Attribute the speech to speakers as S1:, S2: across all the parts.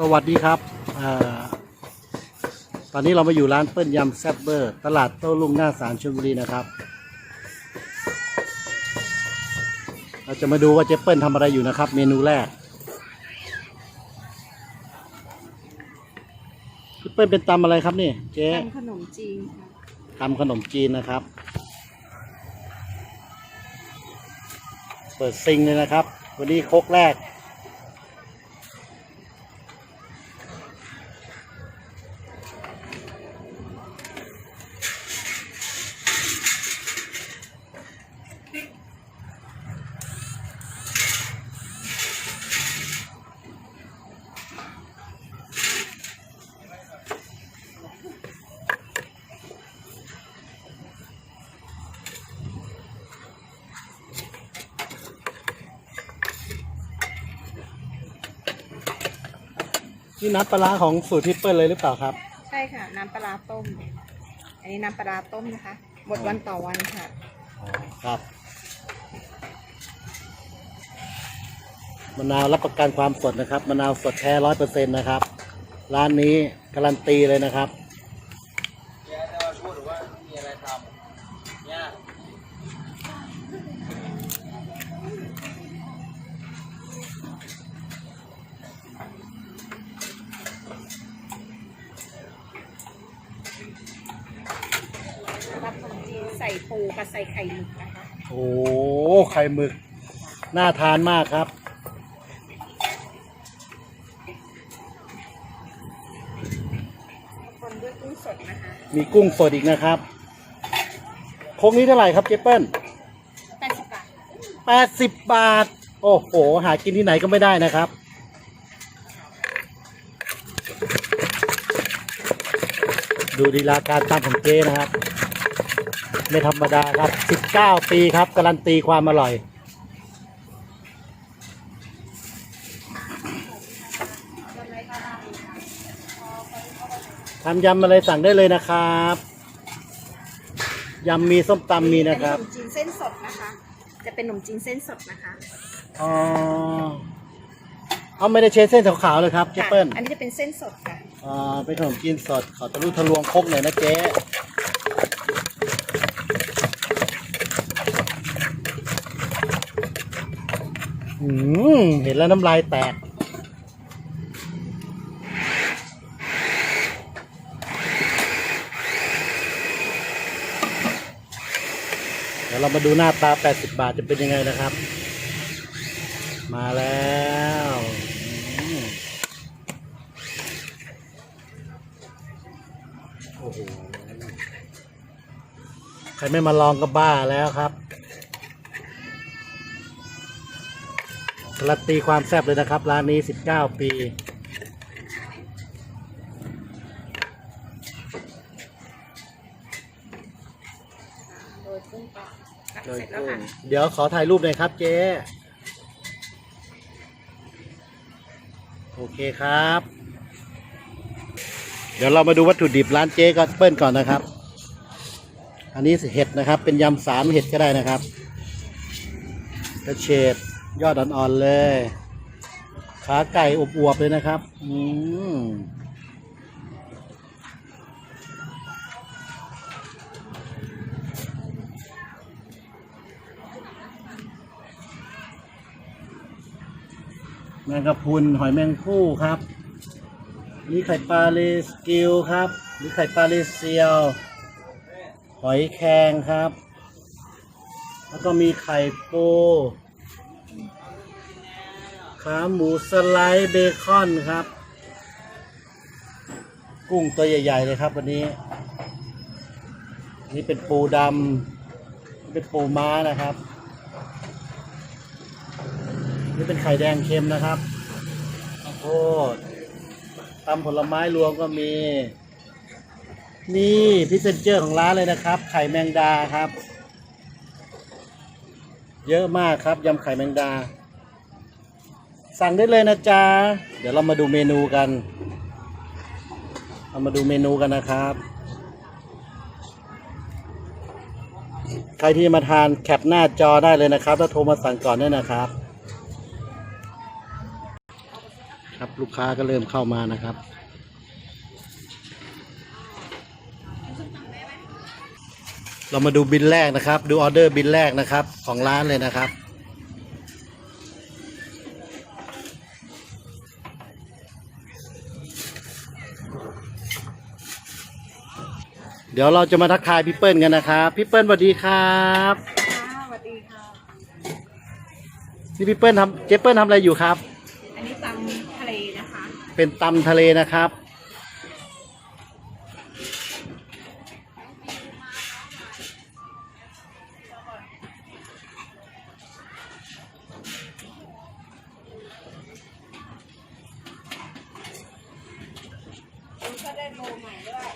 S1: สวัสดีครับอาตอนนี้เรามาอยู่ร้านเปิ้ลยำแซ่บเบอร์ ตลาดโต้รุ่งหน้าสารชลบุรีนะครับ เราจะมาดูว่าเจ๊เปิ้ลทำอะไรอยู่นะครับ เมนูแรกพี่เปิ้ลเป็นตำอะไรครับนี่เจ๊
S2: ทำขนมจีนค่ะ
S1: ตำขนมจีนนะครับ เปิดซิงเลยนะครับ วันนี้โคกแรก นี่น้ำปลาร้าของสูตรพี่เปิ้ลเลยหรือเปล่าครับ
S2: ใช่ค่ะ น้ำปลาร้าต้ม อันนี้น้ำปลาร้าต้มนะคะหมดวันต่อวันค่ะ
S1: อ๋อครับมะนาวรับประกันความสดนะครับมะนาวสดแท้ร้อยเปอร์เซ็นต์นะครับ ร้านนี้การันตีเลยนะครับ
S3: แกจะมาพูดหรือว่ามีอะไรทำเนี่ย
S2: รับขนมจีนใส่ปูกับใส่ไข่หมึกนะคะ
S1: โอ้โหไข่หมึก น่าทานมากครับ
S2: คนด้วยกุ้งสดนะคะ
S1: มีกุ้งสดอีกนะครับโคกนี้เท่าไหร่ครับเจเปิ้ล
S2: แปดสิบบาท
S1: แปดสิบบาท โอ้โห หากินที่ไหนก็ไม่ได้นะครับ ดูดีลาการตั้งของเจ๊นะครับ ไม่ธรรมดาครับ 19 ปีครับ การันตีความอร่อย ทำยำอะไรสั่งได้เลยนะครับ ยำมีส้มตำมีนะครับ
S2: เป็นขนมจีนเส้นสดนะคะ จะเป็นขนมจีนเส้นสดนะคะ
S1: อ๋อ เอาไม่ได้เช็ดเส้นขาวๆเลยครับเจ
S2: ค่ะ
S1: เปิ้ล
S2: อันนี้จะเป็นเส้นสดค่ะ
S1: อ่าเป็นขนมจีนสดขอตะลุทะลวงครกหน่อยนะเจ๊ เห็นแล้วน้ำลายแตก เดี๋ยวเรามาดูหน้าตา 80 บาทจะเป็นยังไงนะครับ มาแล้วโอ้โห ใครไม่มาลองก็บ้าแล้วครับ การันตีความแซ่บเลยนะครับ ร้านนี้ 19 ปี
S2: โดยกุ้งก่อนตักเสร็จแล้วค่ะ
S1: เดี๋ยวขอถ่ายรูปหน่อยครับเจ๊โอเคครับ เดี๋ยวเรามาดูวัตถุดิบร้านเจ๊ก็เปิ้ลก่อนนะครับ อันนี้เห็ดนะครับ เป็นยำสามเห็ดก็ได้นะครับกระเฉด ยอดอ่อนๆเลย ขาไก่อบอวบๆเลยนะครับ อืมแมงกะพรุนหอยแมงผู้ครับ นี่ไข่ปลาเลสกิลครับ นี่ไข่ปลาเลเซียว หอยแครงครับ แล้วก็มีไข่ปู ขาหมูสไลด์เบคอนครับ กุ้งตัวใหญ่ ๆ เลยครับวันนี้ นี่เป็นปูดำเป็นปูม้านะครับ นี่เป็นไข่แดงเค็มนะครับข้าวโพดตำผลไม้รวมก็มี นี่พิเศษเจอร์ของร้านเลยนะครับ ไข่แมงดาครับ เยอะมากครับยำไข่แมงดา สั่งได้เลยนะจ๊ะ เดี๋ยวเรามาดูเมนูกัน เรามาดูเมนูกันนะครับ ใครที่มาทานแคปหน้าจอได้เลยนะครับ แล้วโทรมาสั่งก่อนได้นะครับ ครับลูกค้าก็เริ่มเข้ามานะครับเรามาดูบินแรกนะครับ ดูออเดอร์บินแรกนะครับ ของร้านเลยนะครับ เดี๋ยวเราจะมาทักทายพี่เปิ้ลกันนะครับพี่เปิ้ลสวัสดีครับ
S2: ค่ะสวัสดีค่ะ
S1: นี่พี่เปิ้ลทำเจ๊เปิ้ลทำอะไรอยู่ครับ
S2: อันนี้ตำทะเลนะคะ
S1: เป็นตำทะเลนะครับ
S2: ก็ได้โลใหม่ด้วย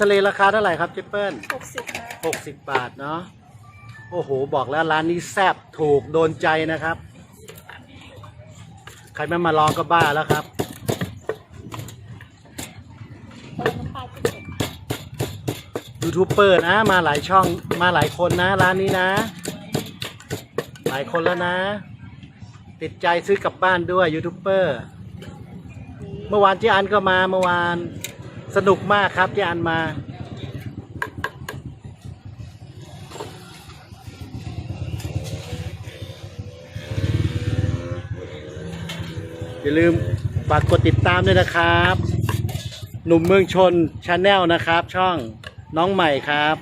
S1: ทะเลราคาเท่าไหร่ครับเจ๊เปิ้ล
S2: หกสิบค่ะ
S1: หกสิบบาทเนาะ โอ้โห บอกแล้วร้านนี้แซ่บถูกโดนใจนะครับ ใครไม่มาลองก็บ้าแล้วครับ
S2: เติมน้ำปลาจุดเด็ด
S1: ยูทูบเบอร์นะ มาหลายช่องมาหลายคนนะ ร้านนี้นะ หลายคนแล้วนะ ติดใจซื้อกลับบ้านด้วยยูทูบเบอร์ เมื่อวานเจ๊อันก็มาเมื่อวาน สนุกมากครับที่อันมา อย่าลืมฝากกดติดตามด้วยนะครับ หนุ่มเมืองชนชาแนลนะครับ ช่องน้องใหม่ครับ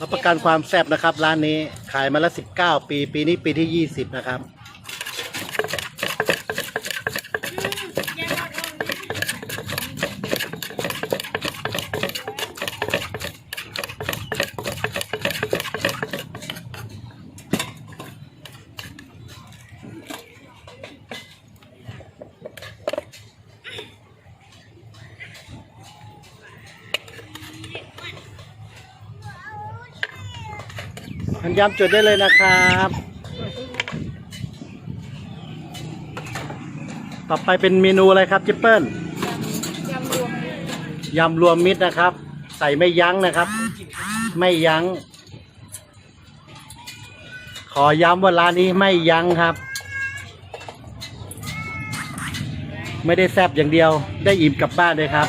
S1: รับประกันความแซ่บนะครับ ร้านนี้ขายมาแล้ว19 ปี ปีนี้ปีที่ 20 นะครับันยำจุดได้เลยนะครับต่อไปเป็นเมนูอะไรครับจิปเปิล
S2: ยำรวม
S1: ยำรวมมิตรนะครับ ใส่ไม่ยั้งนะครับ ไม่ยั้ง ขอย้ำว่าร้านนี้ไม่ยั้งครับ ไม่ได้แซบอย่างเดียว ได้อิ่มกลับบ้านเลยครับ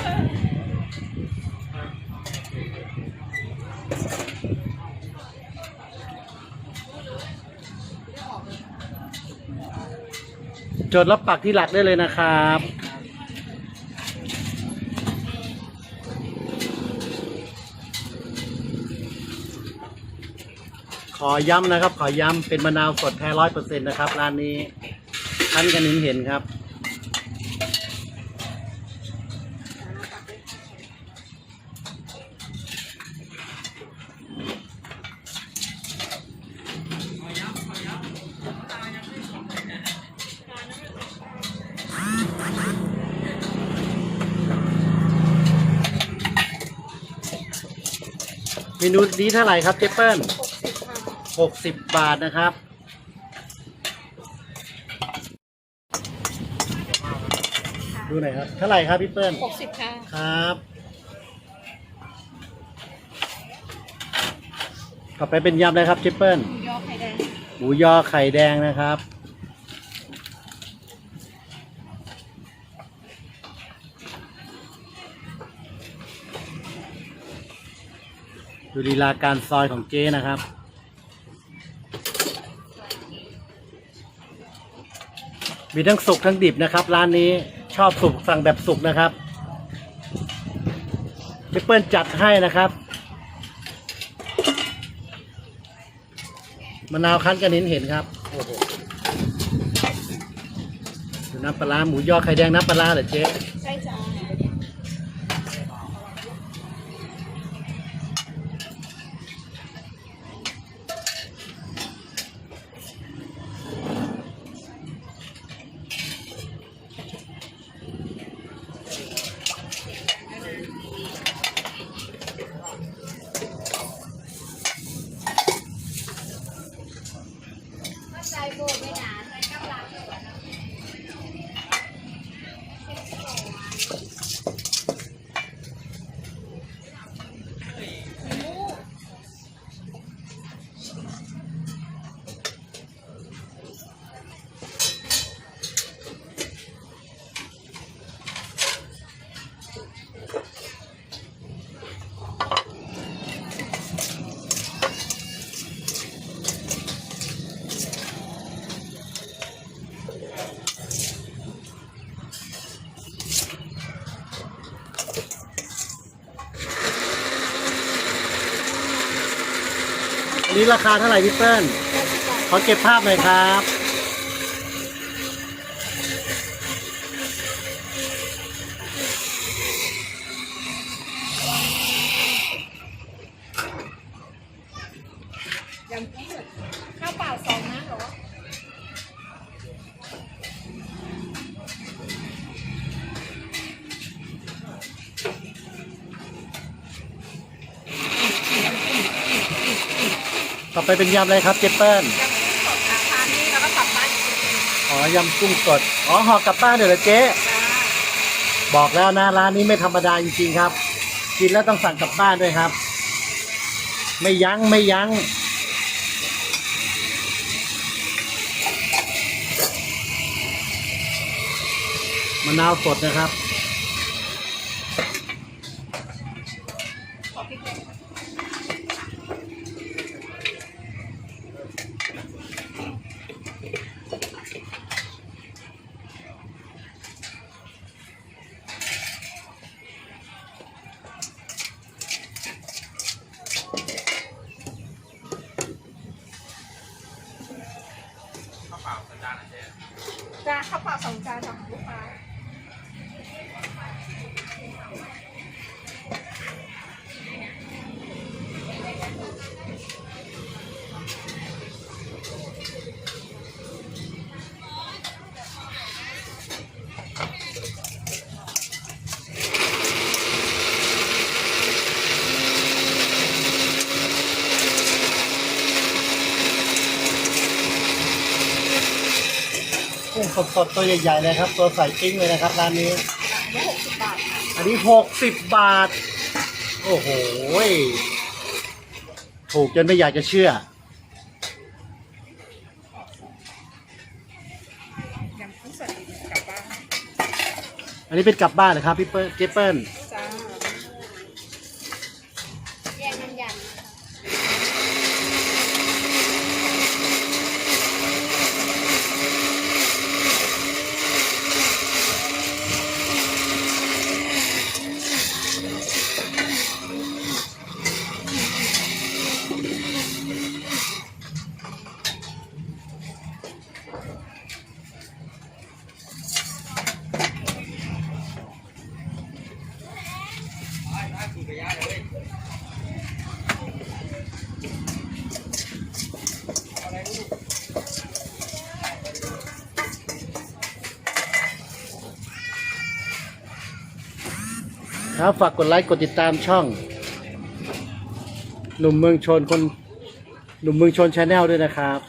S1: จดรับปักที่หลักได้เลยนะครับ ขอย้ำนะครับ ขอย้ำเป็นมะนาวสดแท้ร้อยเปอร์เซ็นต์นะครับ ร้านนี้ท่านกันเห็นเห็นครับ เมนูนี้เท่าไหร่ครับเจเปิ้ล
S2: หกสิบค่ะ
S1: หกสิบบาทนะครับ ดูหน่อยครับ เท่าไหร่ครับพี่เปิ้ล
S2: หกสิบค่ะ
S1: ครับ ต่อไปเป็นยำเลยครับเจเปิ้ล
S2: หมูยอไข่แดง
S1: หมูยอไข่แดงนะครับ ดูลีลาการซอยของเจ๊นะครับ มีทั้งสุกทั้งดิบนะครับ ร้านนี้ชอบสุกสั่งแบบสุกนะครับเจเปิ้ลจัดให้นะครับมะนาวคั้นกันเห็นเห็นครับโอ้โหน้ำปลาหมูยอไข่แดงน้ำปลาเหรอเจ๊
S2: ใช่จ้า
S1: ราคาเท่าไหร่พี่เปิ้ลขอเก็บภาพหน่อยครับ ไปเป็นยำอะไรครับเจเปิ้ล
S2: ยำกุ้งสดค่ะทานนี่แล้วก็กลับบ้าน
S1: อ๋อยำกุ้งสดอ๋อห่อกลับบ้านเดี๋ยวเหรอเจ๊
S2: จ้า
S1: บอกแล้วนะร้านนี้ไม่ธรรมดาจริงๆครับ กินแล้วต้องสั่งกลับบ้านด้วยครับ ไม่ยั้งไม่ยั้งมะนาวสดนะครับ สดๆตัวใหญ่ๆเลยครับ ตัวใส่ปิ้งเลยนะครับร้านนี้
S2: อันนี้หกสิบบาทค่ะ
S1: อันนี้หกสิบบาท โอ้โหยถูกจนไม่อยากจะเชื่อ
S2: ยำกุ้งสดอีกกลับบ้าน
S1: อันนี้เป็นกลับบ้านเลยครับพี่เปิ้ลเจเปิ้ล
S2: จ้าแยกน้ำยำ
S3: ถูกกระยะเลย
S1: ครับฝากกดไลค์กดติดตามช่อง หนุ่มเมืองชนคนหนุ่มเมืองชนชาแนลด้วยนะครับ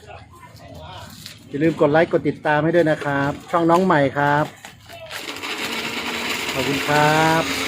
S1: อย่าลืมกดไลค์กดติดตามให้ด้วยนะครับ ช่องน้องใหม่ครับ ขอบคุณครับ